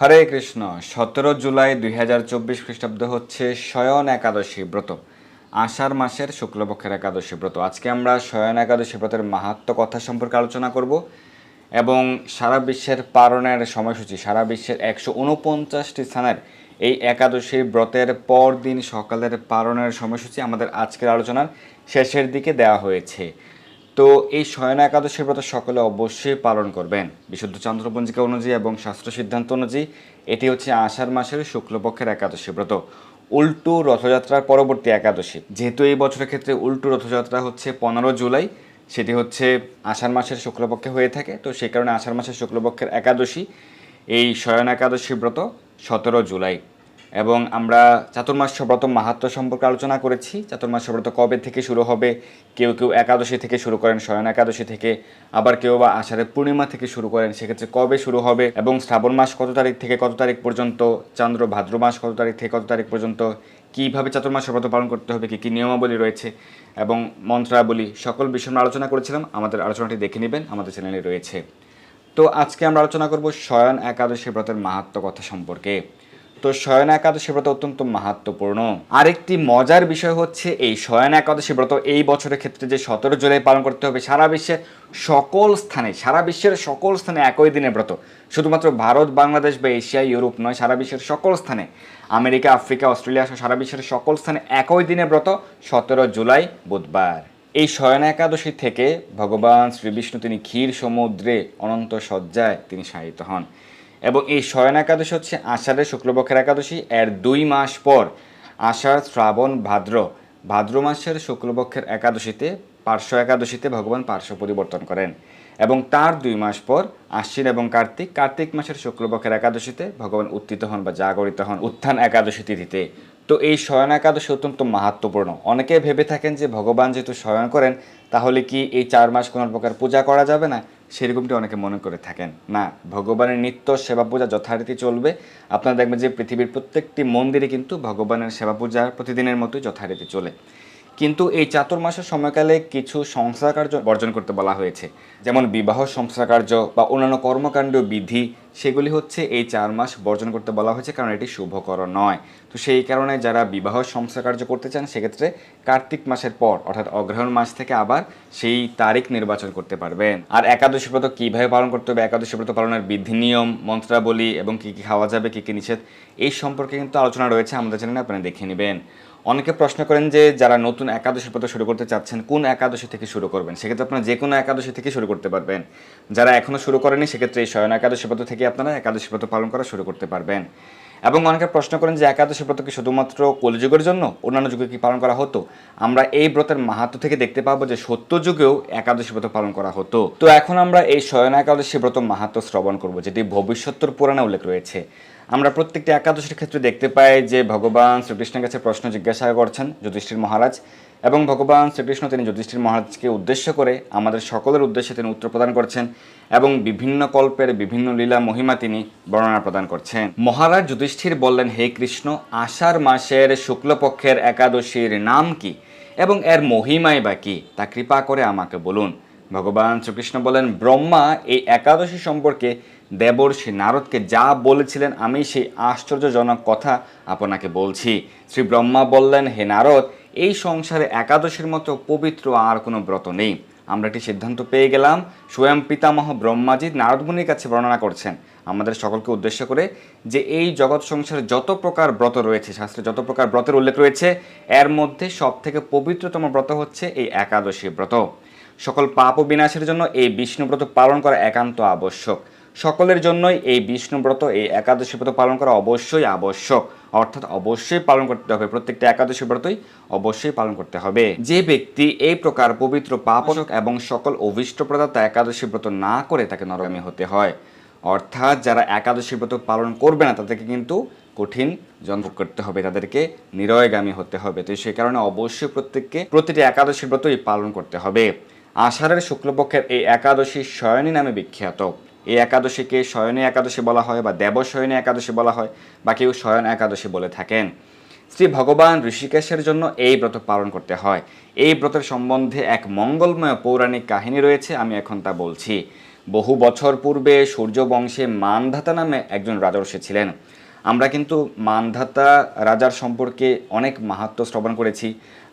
হরে কৃষ্ণ, সতেরো জুলাই দুই হাজার চব্বিশ খ্রিস্টাব্দ হচ্ছে শয়ন একাদশী ব্রত। আষাঢ় মাসের শুক্লপক্ষের একাদশী ব্রত। আজকে আমরা শয়ন একাদশী ব্রতের মাহাত্ম কথা সম্পর্কে আলোচনা করব এবং সারা বিশ্বের পালনের সময়সূচি, সারা বিশ্বের একশো উনপঞ্চাশটি স্থানের এই একাদশী ব্রতের পর দিন সকালের পালনের সময়সূচি আমাদের আজকের আলোচনার শেষের দিকে দেওয়া হয়েছে। তো এই শয়ন একাদশী ব্রত সকলে অবশ্যই পালন করবেন। বিশুদ্ধ চন্দ্রপঞ্জিকা অনুযায়ী এবং শাস্ত্র সিদ্ধান্ত অনুযায়ী এটি হচ্ছে আষাঢ় মাসের শুক্লপক্ষের একাদশী ব্রত। উল্টো রথযাত্রার পরবর্তী একাদশী। যেহেতু এই বছরের ক্ষেত্রে উল্টো রথযাত্রা হচ্ছে পনেরো জুলাই, সেটি হচ্ছে আষাঢ় মাসের শুক্লপক্ষে হয়ে থাকে। তো সেই কারণে আষাঢ় মাসের শুক্লপক্ষের একাদশী, এই শয়ন একাদশী ব্রত সতেরো জুলাই। এবং আমরা চাতুর্মাস্য ব্রত মাহাত্ম সম্পর্কে আলোচনা করেছি। চাতুর্মাস্য ব্রত কবে থেকে শুরু হবে? কেউ কেউ একাদশী থেকে শুরু করেন শয়ন একাদশী থেকে, আবার কেউ বা আষাঢ়ের পূর্ণিমা থেকে শুরু করেন, সেক্ষেত্রে কবে শুরু হবে এবং শ্রাবণ মাস কত তারিখ থেকে কত তারিখ পর্যন্ত, চান্দ্র ভাদ্র মাস কত তারিখ থেকে কত তারিখ পর্যন্ত, কীভাবে চাতুর্মাস্য ব্রত পালন করতে হবে, কী কী নিয়মাবলী রয়েছে এবং মন্ত্রাবলী সকল বিষয় আমরা আলোচনা করেছিলাম, আমাদের আলোচনাটি দেখে নেবেন, আমাদের চ্যানেলে রয়েছে। তো আজকে আমরা আলোচনা করব শয়ন একাদশী ব্রতের মাহাত্ম কথা সম্পর্কে। তো শয়ন একাদশী ব্রত অত্যন্ত মাহাত্মপূর্ণ আরেকটি মজার বিষয় হচ্ছে এই শয়ন একাদশী ব্রত এই বছরের ক্ষেত্রে যে সতেরো জুলাই পালন করতে হবে, সারা বিশ্বে সকল স্থানে, সারা বিশ্বের সকল স্থানে একই দিনে ব্রত। শুধুমাত্র ভারত, বাংলাদেশ বা এশিয়া, ইউরোপ নয়, সারা বিশ্বের সকল স্থানে। আমেরিকা, আফ্রিকা, অস্ট্রেলিয়া সহ সারা বিশ্বের সকল স্থানে একই দিনে ব্রত সতেরো জুলাই, বুধবার। এই শয়ন একাদশী থেকে ভগবান শ্রী বিষ্ণু তিনি ক্ষীর সমুদ্রে অনন্ত সজ্জায় তিনি শায়িত হন। এবং এই শয়ন একাদশী হচ্ছে আষাঢ়ের শুক্লপক্ষের একাদশী এর দুই মাস পর আষাঢ়, শ্রাবণ, ভাদ্র। ভাদ্র মাসের শুক্লপক্ষের একাদশীতে, পার্শ্ব একাদশীতে ভগবান পার্শ্ব পরিবর্তন করেন এবং তার দুই মাস পর আশ্বিন এবং কার্তিক কার্তিক মাসের শুক্লপক্ষের একাদশীতে ভগবান উত্থিত হন বা জাগরিত হন উত্থান একাদশী তিথিতে। তো এই শয়ন একাদশী অত্যন্ত মাহাত্মপূর্ণ অনেকে ভেবে থাকেন যে ভগবান যেহেতু শয়ন করেন, তাহলে কি এই চার মাস কোনো প্রকার পূজা করা যাবে না? সেরকমটি অনেকে মনে করে থাকেন। না, ভগবানের নিত্য সেবা পূজা যথারীতি চলবে। আপনারা দেখবেন যে পৃথিবীর প্রত্যেকটি মন্দিরে কিন্তু ভগবানের সেবা পূজা প্রতিদিনের মতোই যথারীতি চলে। কিন্তু এই চাতুর্মাসের সময়কালে কিছু সংস্কার কার্য বর্জন করতে বলা হয়েছে। যেমন বিবাহ সংস্কার কার্য বা অন্যান্য কর্মকাণ্ড বিধি, সেগুলি হচ্ছে এই চার মাস বর্জন করতে বলা হয়েছে কারণ এটি শুভকর নয়। তো সেই কারণে যারা বিবাহ সংস্কার কার্য করতে চান, সেক্ষেত্রে কার্তিক মাসের পর, অর্থাৎ অগ্রহণ মাস থেকে আবার সেই তারিখ নির্বাচন করতে পারবেন। আর একাদশী ব্রত কীভাবে পালন করতে হবে, একাদশী ব্রত পালনের বিধি নিয়ম, মন্ত্রাবলী এবং কী কী খাওয়া যাবে, কী কী নিষেধ, এই সম্পর্কে কিন্তু আলোচনা রয়েছে। আমাদের চ্যানেলে আপনারা দেখে নেবেন। অনেকে প্রশ্ন করেন যে যারা নতুন একাদশী ব্রত শুরু করতে চাচ্ছেন, কোন একাদশী থেকে শুরু করবেন? সেক্ষেত্রে আপনারা যে কোনো একাদশী থেকে শুরু করতে পারবেন। যারা এখনও শুরু করেনি, সেক্ষেত্রে এই শয়ন একাদশী ব্রত থেকে আপনারা একাদশী ব্রত পালন করা শুরু করতে পারবেন। এবং অনেকে প্রশ্ন করেন যে একাদশী ব্রত কি শুধুমাত্র কলিযুগের জন্য? অন্যান্য যুগে কি পালন করা হতো? আমরা এই ব্রতের মাহাত্ম থেকে দেখতে পাবো যে সত্য যুগেও একাদশী ব্রত পালন করা হতো। তো এখন আমরা এই শয়ন একাদশী ব্রত মাহাত্ম শ্রবণ করব, যেটি ভবিষ্যত্তর পুরাণে উল্লেখ রয়েছে। আমরা প্রত্যেকটি একাদশীর ক্ষেত্রে দেখতে পাই যে ভগবান শ্রীকৃষ্ণের কাছে প্রশ্ন জিজ্ঞাসা করছেন যুধিষ্ঠির মহারাজ, এবং ভগবান শ্রীকৃষ্ণ তিনি যুধিষ্ঠির মহারাজকে উদ্দেশ্য করে আমাদের সকলের উদ্দেশ্যে তিনি উত্তর প্রদান করছেন, এবং বিভিন্ন কল্পের বিভিন্ন লীলা মহিমা তিনি বর্ণনা প্রদান করছেন। মহারাজ যুধিষ্ঠির বললেন, হে কৃষ্ণ, আষাঢ় মাসের শুক্লপক্ষের একাদশীর নাম কি, এবং এর মহিমাই বা কি? তা কৃপা করে আমাকে বলুন। ভগবান শ্রীকৃষ্ণ বলেন, ব্রহ্মা এই একাদশী সম্পর্কে দেবর্ষি নারদকে যা বলেছিলেন, আমি সেই আশ্চর্যজনক কথা আপনাকে বলছি। শ্রী ব্রহ্মা বললেন, হে নারদ, এই সংসারে একাদশীর মতো পবিত্র আর কোনো ব্রত নেই। আমরা একটি সিদ্ধান্ত পেয়ে গেলাম, স্বয়ং পিতামহ ব্রহ্মাজি নারদমুনির কাছে বর্ণনা করছেন। আমাদের সকলকে উদ্দেশ্য করে যে এই জগৎ সংসারে যত প্রকার ব্রত রয়েছে, শাস্ত্রে যত প্রকার ব্রতের উল্লেখ রয়েছে, এর মধ্যে সব থেকে পবিত্রতম ব্রত হচ্ছে এই একাদশী ব্রত। সকল পাপ ও বিনাশের জন্য এই বিষ্ণুব্রত পালন করা একান্ত আবশ্যক। সকলের জন্যই এই বিষ্ণুব্রত এই একাদশী ব্রত পালন করা অবশ্যই আবশ্যক। অর্থাৎ অবশ্যই পালন করতে হবে। প্রত্যেকটা একাদশী ব্রতই অবশ্যই পালন করতে হবে। যে ব্যক্তি এই প্রকার পবিত্র পাপক এবং সকল অভিষ্ট প্রদাতা একাদশী ব্রত না করে তাকে নরগামী হতে হয়। অর্থাৎ যারা একাদশী ব্রত পালন করবে না, তাদেরকে কিন্তু কঠিন জন্ম করতে হবে। তাদেরকে নিরয়গামী হতে হবে। তো সেই কারণে অবশ্যই প্রত্যেককে, প্রতিটি একাদশী ব্রতই পালন করতে হবে। আষাঢ়ের শুক্লপক্ষের এই একাদশী শয়নী নামে বিখ্যাত। এই একাদশীকে শয়নে একাদশী বলা হয় বা দেব শয়নে একাদশী বলা হয় বা কেউ শয়ন একাদশী বলে থাকেন। শ্রী ভগবান ঋষিকেশের জন্য এই ব্রত পালন করতে হয়। এই ব্রতের সম্বন্ধে এক মঙ্গলময় পৌরাণিক কাহিনী রয়েছে, আমি এখন তা বলছি। বহু বছর পূর্বে সূর্যবংশে মানধাতা নামে একজন রাজর্ষি ছিলেন। আমরা কিন্তু মানধাতা রাজার সম্পর্কে অনেক মাহাত্ম শ্রবণ করেছি।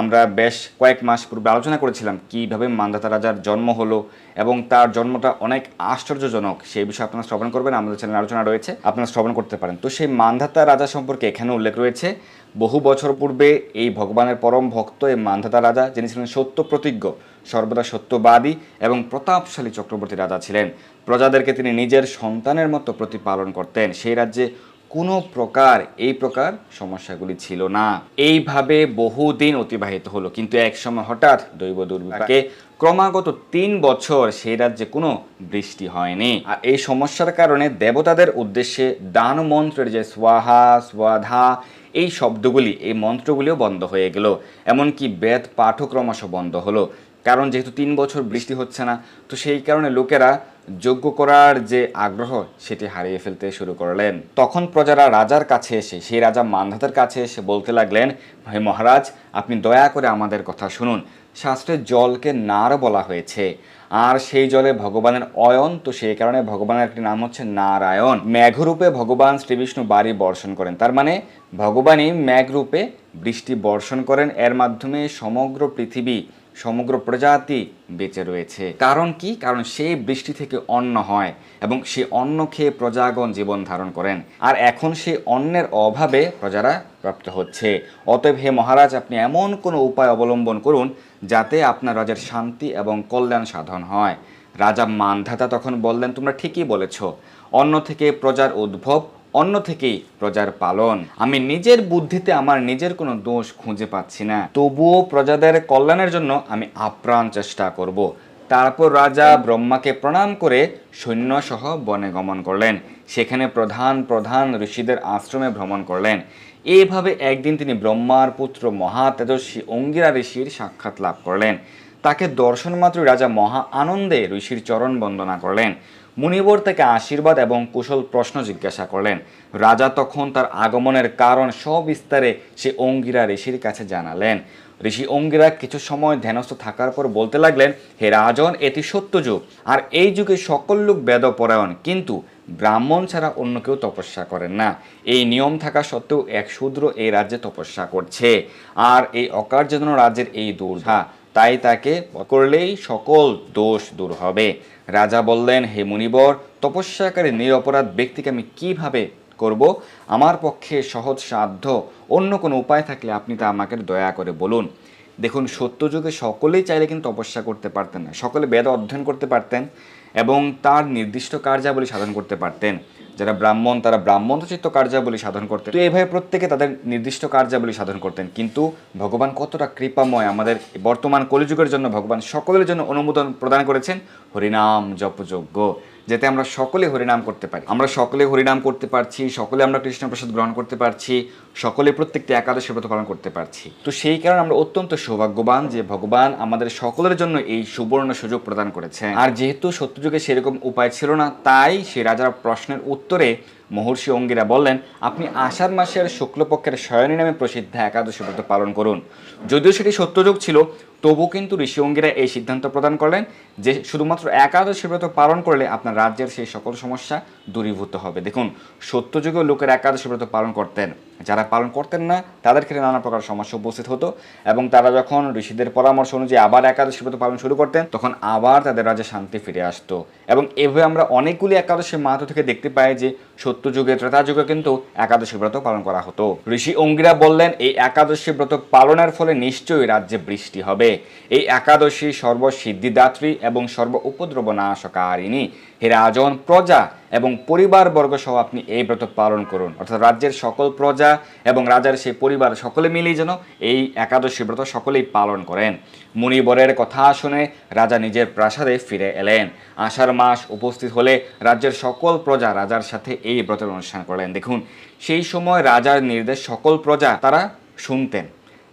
আমরা বেশ কয়েক মাস পূর্বে আলোচনা করেছিলাম কীভাবে মানধাতা রাজার জন্ম হলো এবং তার জন্মটা অনেক আশ্চর্যজনক। সেই বিষয়ে আপনারা শ্রবণ করবেন, আমাদের চ্যানেলে আলোচনা রয়েছে, আপনারা শ্রবণ করতে পারেন। তো সেই মানধাতা রাজা সম্পর্কে এখানে উল্লেখ রয়েছে, বহু বছর পূর্বে এই ভগবানের পরম ভক্ত এই মানধাতা রাজা, যিনি ছিলেন সত্য প্রতিজ্ঞ সর্বদা সত্যবাদী এবং প্রতাপশালী চক্রবর্তী রাজা ছিলেন। প্রজাদেরকে তিনি নিজের সন্তানের মতো প্রতিপালন করতেন। সেই রাজ্যে কোনো প্রকার, এই প্রকার সমস্যাগুলি ছিল না। এইভাবে বহুদিন অতিবাহিত হলো। কিন্তু একসময় হঠাৎ দৈব দুর্ভাগ্যে ক্রমাগত তিন বছর সেই রাজ্যে কোনো বৃষ্টি হয়নি। আর এই সমস্যার কারণে দেবতাদের উদ্দেশ্যে দান মন্ত্রের যে স্বাহা, স্বাধা, এই শব্দগুলি, এই মন্ত্রগুলিও বন্ধ হয়ে গেল। এমনকি বেদ পাঠও ক্রমশ বন্ধ হলো। কারণ যেহেতু তিন বছর বৃষ্টি হচ্ছে না, তো সেই কারণে লোকেরা যোগ্য করার যে আগ্রহ, সেটি হারিয়ে ফেলতে শুরু করলেন। তখন প্রজারা রাজার কাছে এসে, সেই রাজা মান্ধাতার কাছে এসে বলতে লাগলেন, হে মহারাজ, আপনি দয়া করে আমাদের কথা শুনুন। শাস্ত্রে জলকে নার বলা হয়েছে, আর সেই জলে ভগবানের অয়ন, তো সেই কারণে ভগবানের একটি নাম হচ্ছে নারায়ণ। মেঘরূপে ভগবান শ্রীবিষ্ণু বাড়ি বর্ষণ করেন। তার মানে ভগবানই মেঘরূপে বৃষ্টি বর্ষণ করেন। এর মাধ্যমে সমগ্র পৃথিবী সমগ্র প্রজাতি বেঁচে রয়েছে। কারণ কি? কারণ সেই বৃষ্টি থেকে অন্ন হয় এবং সে অন্ন খেয়ে প্রজাগণ জীবন ধারণ করেন। আর এখন সেই অন্নের অভাবে প্রজারা প্রাপ্ত হচ্ছে। অতএব হে মহারাজ, আপনি এমন কোনো উপায় অবলম্বন করুন যাতে আপনার রাজার শান্তি এবং কল্যাণ সাধন হয়। রাজা মানধাতা তখন বললেন, তোমরা ঠিকই বলেছ। অন্ন থেকে প্রজার উদ্ভব অন্য থেকেই প্রজার পালন। আমি নিজের বুদ্ধিতে আমার নিজের কোনো দোষ খুঁজে পাচ্ছি না। তবুও প্রজাদের কল্যাণের জন্য আমি আপ্রাণ চেষ্টা করব। তারপর রাজা ব্রহ্মাকে প্রণাম করে সৈন্যসহ বনে গমন করলেন। সেখানে প্রধান প্রধান ঋষিদের আশ্রমে ভ্রমণ করলেন। এইভাবে একদিন তিনি ব্রহ্মার পুত্র মহা তেজস্বী অঙ্গিরা ঋষির সাক্ষাৎ লাভ করলেন। তাকে দর্শন মাত্রই রাজা মহা আনন্দে ঋষির চরণ বন্দনা করলেন। মুনিবর থেকে আশীর্বাদ এবং কুশল প্রশ্ন জিজ্ঞাসা করলেন। রাজা তখন তার আগমনের কারণ সবিস্তারে সে অঙ্গিরা ঋষির কাছে জানালেন। ঋষি অঙ্গিরা কিছু সময় ধ্যানস্থ থাকার পর বলতে লাগলেন, হে রাজন, এটি সত্য যুগ, আর এই যুগে সকল লোক বেদপরায়ণ, কিন্তু ব্রাহ্মণ ছাড়া অন্য কেউ তপস্যা করেন না। এই নিয়ম থাকা সত্ত্বেও এক শূদ্র এই রাজ্যে তপস্যা করছে, আর এই অকার্যজন রাজ্যের এই দুর্ধা তাই তাকে করলেই সকল দোষ দূর হবে। রাজা বললেন, হে মুনিবর, তপস্যাকারী নিরপরাধ ব্যক্তিকে আমি কীভাবে করব? আমার পক্ষে সহজ সাধ্য। অন্য কোনো উপায় থাকলে আপনি তা আমাকে দয়া করে বলুন। দেখুন, সত্যযুগে সকলেই চাইলে কিন্তু তপস্যা করতে পারতেন না। সকলে বেদ অধ্যয়ন করতে পারতেন এবং তার নির্দিষ্ট কার্যাবলী সাধন করতে পারতেন। যারা ব্রাহ্মণ, তারা ব্রাহ্মণচিত্ত কার্যাবলী সাধন করতেন। তো এইভাবে প্রত্যেকে তাদের নির্দিষ্ট কার্যাবলী সাধন করতেন। কিন্তু ভগবান কতটা কৃপাময়, আমাদের বর্তমান কলিযুগের জন্য ভগবান সকলের জন্য অনুমোদন প্রদান করেছেন? হরিনাম জপযোগ্য যাতে আমরা সকলে হরিনাম করতে পারি। আমরা সকলে হরিনাম করতে পারছি, সকলে আমরা কৃষ্ণ প্রসাদ গ্রহণ করতে পারছি, সকলে প্রত্যেকটি একাদশী ব্রত পালন করতে পারছি। তো সেই কারণে আমরা অত্যন্ত সৌভাগ্যবান যে ভগবান আমাদের সকলের জন্য এই সুবর্ণ সুযোগ প্রদান করেছে আর যেহেতু সত্যযুগে সেরকম উপায় ছিল না, তাই সে রাজার প্রশ্নের উত্তরে মহর্ষি অঙ্গিরা বললেন, আপনি আষাঢ় মাসের শুক্লপক্ষের শয়নী নামে প্রসিদ্ধ একাদশী ব্রত পালন করুন। যদিও সেটি সত্যযুগ ছিল তবু কিন্তু ঋষি অঙ্গিরা এই সিদ্ধান্ত প্রদান করলেন যে শুধুমাত্র একাদশী ব্রত পালন করলে আপনার রাজ্যের সেই সকল সমস্যা দূরীভূত হবে। দেখুন, সত্যযুগেও লোকের একাদশী ব্রত পালন করতেন। যারা পালন করতেন না, তাদের ক্ষেত্রে নানা প্রকার সমস্যা উপস্থিত হতো এবং তারা যখন ঋষিদের পরামর্শ অনুযায়ী আবার একাদশী ব্রত পালন শুরু করতেন, তখন আবার তাদের রাজ্যে শান্তি ফিরে আসতো। এবং এভাবে আমরা অনেকগুলি একাদশী মাহাতো থেকে দেখতে পাই যে সত্যযুগে ত্রেতা যুগে কিন্তু একাদশী ব্রত পালন করা হতো। ঋষি অঙ্গিরা বললেন, এই একাদশী ব্রত পালনের ফলে নিশ্চয়ই রাজ্যে বৃষ্টি হবে। এই একাদশী সর্বসিদ্ধিদাত্রী এবং সর্ব উপদ্রব নাশকারিণী হে রাজন, প্রজা এবং পরিবারবর্গ সহ আপনি এই ব্রত পালন করুন। অর্থাৎ রাজ্যের সকল প্রজা এবং রাজার সেই পরিবার সকলে মিলেই যেন এই একাদশী ব্রত সকলেই পালন করেন। মুনিবরের কথা শুনে রাজা নিজের প্রাসাদে ফিরে এলেন। আষাঢ় মাস উপস্থিত হলে রাজ্যের সকল প্রজা রাজার সাথে এই ব্রতের অনুষ্ঠান করলেন। দেখুন, সেই সময় রাজার নির্দেশ সকল প্রজা তারা শুনতেন।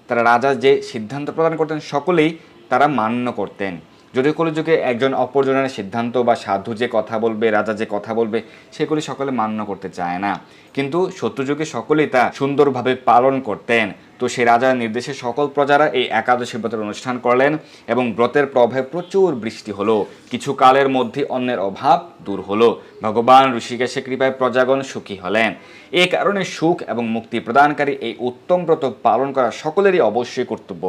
তারা রাজা যে সিদ্ধান্ত প্রদান করতেন, সকলেই তারা মান্য করতেন। যদি কলিযুগে একজন অপরজনের সিদ্ধান্ত বা সাধু যে কথা বলবে, রাজা যে কথা বলবে, সেগুলি সকলে মান্য করতে চায় না। কিন্তু সত্যযুগে সকলেই তা সুন্দরভাবে পালন করতেন। তো সেই রাজার নির্দেশে সকল প্রজারা এই একাদশী ব্রতের অনুষ্ঠান করলেন এবং ব্রতের প্রভাবে প্রচুর বৃষ্টি হলো। কিছু কালের মধ্যে অন্যের অভাব দূর হলো। ভগবান ঋষিকেশের কৃপায় প্রজাগণ সুখী হলেন। এ কারণে সুখ এবং মুক্তি প্রদানকারী এই উত্তম ব্রত পালন করা সকলেরই অবশ্যই কর্তব্য।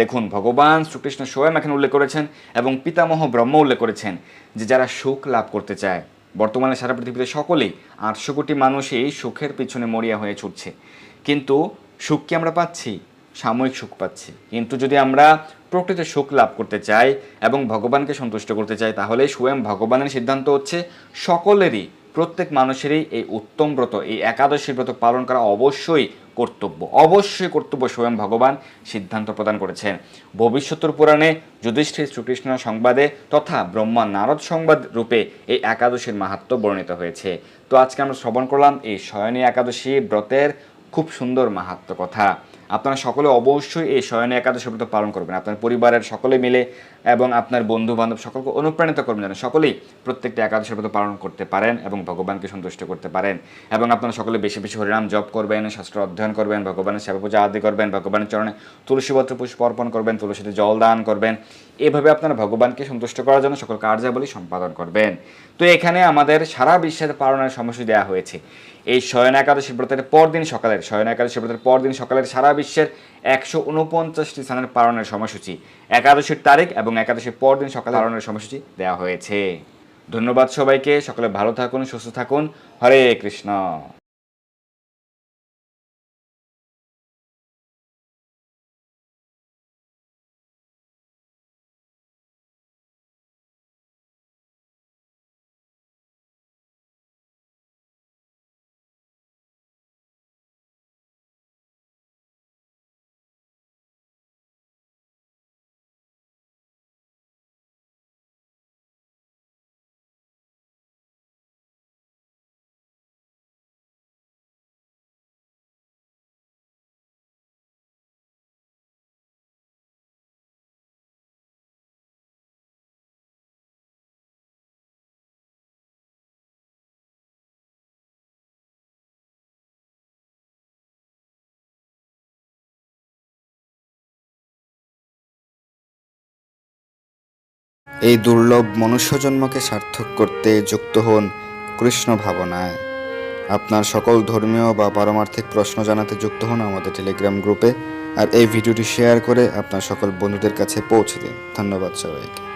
দেখুন, ভগবান শ্রীকৃষ্ণ স্বয়ং এখানে উল্লেখ করেছেন এবং পিতামহ ব্রহ্ম উল্লেখ করেছেন যে যারা সুখ লাভ করতে চায়, বর্তমানে সারা পৃথিবীতে সকলেই আটশো কোটি মানুষই সুখের পিছনে মরিয়া হয়ে ছুটছে। কিন্তু সুখ কি আমরা পাচ্ছি? সাময়িক সুখ পাচ্ছি। কিন্তু যদি আমরা প্রকৃত সুখ লাভ করতে চাই এবং ভগবানকে সন্তুষ্ট করতে চাই, তাহলে স্বয়ং ভগবানের সিদ্ধান্ত হচ্ছে সকলেরই প্রত্যেক মানুষেরই এই উত্তম ব্রত, এই একাদশী ব্রত পালন করা অবশ্যই কর্তব্য অবশ্যই কর্তব্য স্বয়ং ভগবান সিদ্ধান্ত প্রদান করেছেন। ভবিষ্যতের পুরাণে যুধিষ্ঠির শ্রীকৃষ্ণ সংবাদে তথা ব্রহ্মা নারদ সংবাদ রূপে এই একাদশীর মাহাত্ম বর্ণিত হয়েছে। তো আজকে আমরা শ্রবণ করলাম এই শয়নী একাদশী ব্রতের খুব সুন্দর মাহাত্ম কথা। আপনারা সকলে অবশ্যই এই শয়নে একাদশ ব্রত পালন করবেন। আপনার পরিবারের সকলে মিলে এবং আপনার বন্ধু বান্ধব সকলকে অনুপ্রাণিত করবেন যেন সকলেই প্রত্যেকটা একাদশ ব্রত পালন করতে পারেন এবং ভগবানকে সন্তুষ্ট করতে পারেন। এবং আপনারা সকলে বেশি বেশি হরিনাম জপ করবেন, শাস্ত্র অধ্যয়ন করবেন, ভগবানের সেবা পূজা আদি করবেন, ভগবানের চরণে তুলসীপত্র পুষ্প অর্পণ করবেন, তুলসীতে জল দান করবেন। এভাবে আপনারা ভগবানকে সন্তুষ্ট করার জন্য সকল কার্যাবলী সম্পাদন করবেন। তো এখানে আমাদের সারা বিশ্বের পালনের সময়সূচি দেওয়া হয়েছে। এই শয়ন একাদশী ব্রতের পরদিন সকালের, শয়ন একাদশী ব্রতের পরদিন সকালের সারা বিশ্বের একশো উনপঞ্চাশটি স্থানের পালনের সময়সূচি। একাদশীর তারিখ এবং একাদশীর পরদিন সকালে পালনের সময়সূচি দেওয়া হয়েছে। ধন্যবাদ সবাইকে, সকলে ভালো থাকুন, সুস্থ থাকুন। হরে কৃষ্ণ। এই দুর্লভ মনুষ্যজন্মকে সার্থক করতে যুক্ত হন কৃষ্ণ ভাবনায়। আপনার সকল ধর্মীয় বা পারমার্থিক প্রশ্ন জানাতে যুক্ত হন আমাদের টেলিগ্রাম গ্রুপে আর এই ভিডিওটি শেয়ার করে আপনার সকল বন্ধুদের কাছে পৌঁছে দিন। ধন্যবাদ সবাইকে।